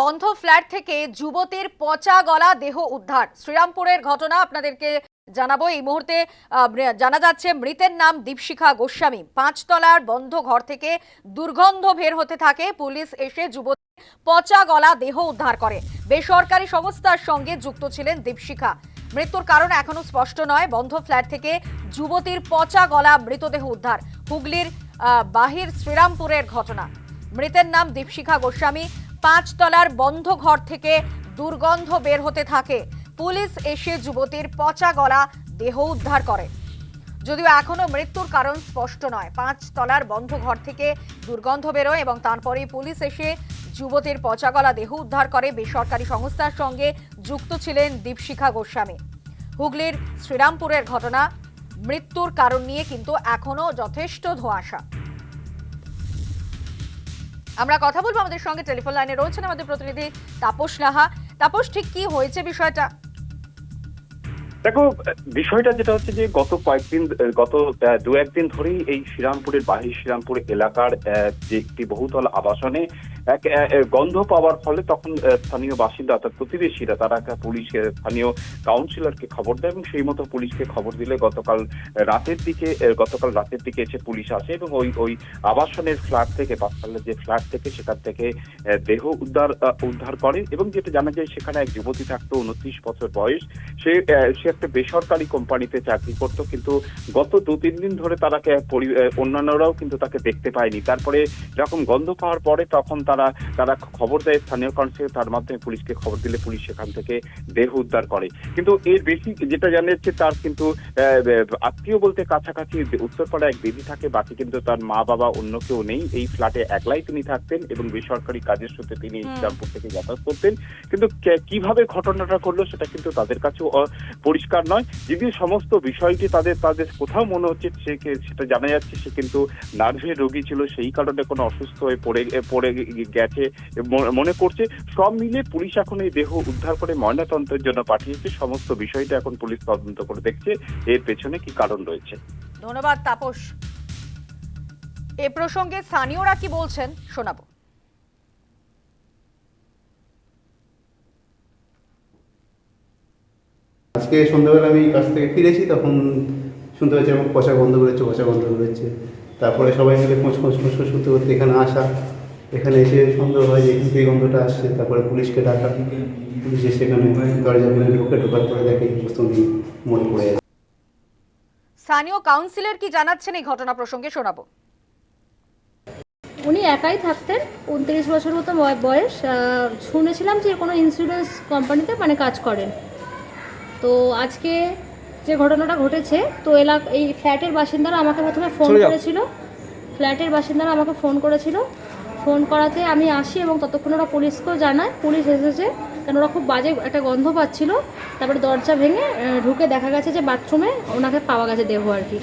বন্ধ ফ্ল্যাট থেকে যুবতীর পচা গলা দেহ উদ্ধার। শ্রীরামপুরের ঘটনা আপনাদেরকে জানাব। এই মুহূর্তে জানা যাচ্ছে মৃতের নাম দীপশিখা গোস্বামী। পাঁচতলার বন্ধ ঘর থেকে দুর্গন্ধ বের হতে থাকে। পুলিশ এসে যুবতী পচা গলা দেহ উদ্ধার করে। বেসরকারি সংস্থার সঙ্গে যুক্ত ছিলেন দীপশিখা। মৃত্যুর কারণ এখনও স্পষ্ট নয়। বন্ধ ফ্ল্যাট থেকে যুবতীর পচা গলা মৃতদেহ উদ্ধার। হুগলির বাহির শ্রীরামপুরের ঘটনা। মৃতের নাম দীপশিখা গোস্বামী। পাঁচতলার বন্ধ ঘর থেকে দুর্গন্ধ বের হতে থাকে। পুলিশ এসে যুবতীর পচা গলা, দেহ উদ্ধার করে। যদিও এখনও মৃত্যুর কারণ স্পষ্ট নয়। পাঁচ তলার বন্ধ ঘর থেকে দুর্গন্ধ বেরোয় এবং তারপরেই পুলিশ এসে যুবতীর পচা গলা, দেহ উদ্ধার করে। বেসরকারি সংস্থার সঙ্গে যুক্ত ছিলেন দীপশিখা গোস্বামী। হুগলির শ্রীরামপুরের ঘটনা, মৃত্যুর কারণ নিয়ে কিন্তু এখনও যথেষ্ট ধোঁয়াশা। আমরা কথা বলব আমাদের সঙ্গে টেলিফোন লাইনে রয়েছেন আমাদের প্রতিনিধি তাপস নাহা তাপস, ঠিক কি হয়েছে বিষয়টা? দেখো বিষয়টা যেটা হচ্ছে যে গত কয়েকদিন গত দু একদিন ধরেই এই শ্রীরামপুরের বাহির শ্রীরামপুর এলাকার যে একটি বহুতল আবাসনে এক গন্ধ পাওয়ার ফলে তখন স্থানীয় বাসিন্দা অর্থাৎ প্রতিবেশীরা তারা একটা পুলিশ আহ, স্থানীয় কাউন্সিলরকে খবর দেয় এবং সেই মতো পুলিশকে খবর দিলে গতকাল রাতের দিকে গতকাল রাতের দিকে এসে পুলিশ আসে এবং ওই ওই আবাসনের ফ্ল্যাট থেকে পাঁচতলার যে ফ্ল্যাট থেকে সেখান থেকে দেহ উদ্ধার উদ্ধার করে এবং যেটা জানা যায় সেখানে এক যুবতী থাকতো উনত্রিশ বছর বয়স। সে সে একটা বেসরকারি কোম্পানিতে চাকরি করতো কিন্তু গত দু তিন দিন ধরে তারা অন্যান্যরাও কিন্তু তাকে দেখতে পায়নি। তারপরে যখন গন্ধ পাওয়ার পরে তখন তারা তারা খবর দেয় স্থানীয় কাউন্সিল তার মাধ্যমে পুলিশকে খবর দিলে পুলিশ সেখান থেকে দেহ উদ্ধার করে। কিন্তু এর বেশি যেটা জানা যাচ্ছে তার কিন্তু আত্মীয় বলতে কাছাকাছি উত্তরপাড়া এক দিদি থাকে বাকি কিন্তু তার মা বাবা অন্য কেউ নেই। এই ফ্ল্যাটে একলাই তিনি থাকতেন এবং বেসরকারি কাজের সূত্রে তিনি। ইসলামপুর থেকে যাতায়াত করতেন। কিন্তু কীভাবে ঘটনাটা করল সেটা কিন্তু তাদের কাছেও অ- পরিষ্কার নয়। যদিও সমস্ত বিষয়টি তাদের তাদের কোথাও মনে হচ্ছে সে সেটা জানা যাচ্ছে, সে কিন্তু নার্ভের রোগী ছিল, সেই কারণে কোনো অসুস্থ হয়ে পড়ে পড়ে গেছে মনে করছে। সব মিলে পুলিশ এখন এই দেহ উদ্ধার করে ময়নাতন্ত্রের জন্য পাঠিয়েছে। সমস্ত বিষয়টা এখন পুলিশ তদন্ত করে দেখছে। এর পেছনে কি কারণ রয়েছে? ধন্যবাদ, তাপস। এ প্রসঙ্গে স্থানীয়রা কি বলছেন, শোনাবো। আজকে সন্ধ্যাবেলা আমি কাজ থেকে ফিরেছি তখন শুনতে পাচ্ছি এরকম পচা গন্ধ বেরোচ্ছে পচা গন্ধ বেরোচ্ছে। তারপরে সবাই মিলে খোঁজ খোঁজ খোঁজ খোঁজ করতে করতে এখানে আসা। এখানে এসে সন্দেহ হয় যে এখান থেকে গন্ধটা আসছে। তারপরে পুলিশকে ডাকা। পুলিশ এসে এখানে দরজা খুলে ঢুকে ঢোকার পরে দেখে এই বস্তু নিয়ে মরে পড়ে আছে স্থানীয় কাউন্সিলর কি জানাচ্ছেন? এই ঘটনা প্রসঙ্গে শোনাবো। উনি একাই থাকতেন উনত্রিশ বছর মতো বয়স। শুনেছিলাম যে কোনো ইন্স্যুরেন্স কোম্পানিতে মানে কাজ করেন। তো আজকে যে ঘটনাটা ঘটেছে তো এলাক এই ফ্ল্যাটের বাসিন্দারা আমাকে প্রথমে ফোন করেছিল। ফ্ল্যাটের বাসিন্দারা আমাকে ফোন করেছিল। ফোন করাতে আমি আসি এবং ততক্ষণ ওরা পুলিশকেও জানায়। পুলিশ এসেছে কেন ওরা খুব বাজে একটা গন্ধ পাচ্ছিল। তারপরে দরজা ভেঙে ঢুকে দেখা গেছে যে বাথরুমে ওনাকে পাওয়া গেছে দেহ আর কি।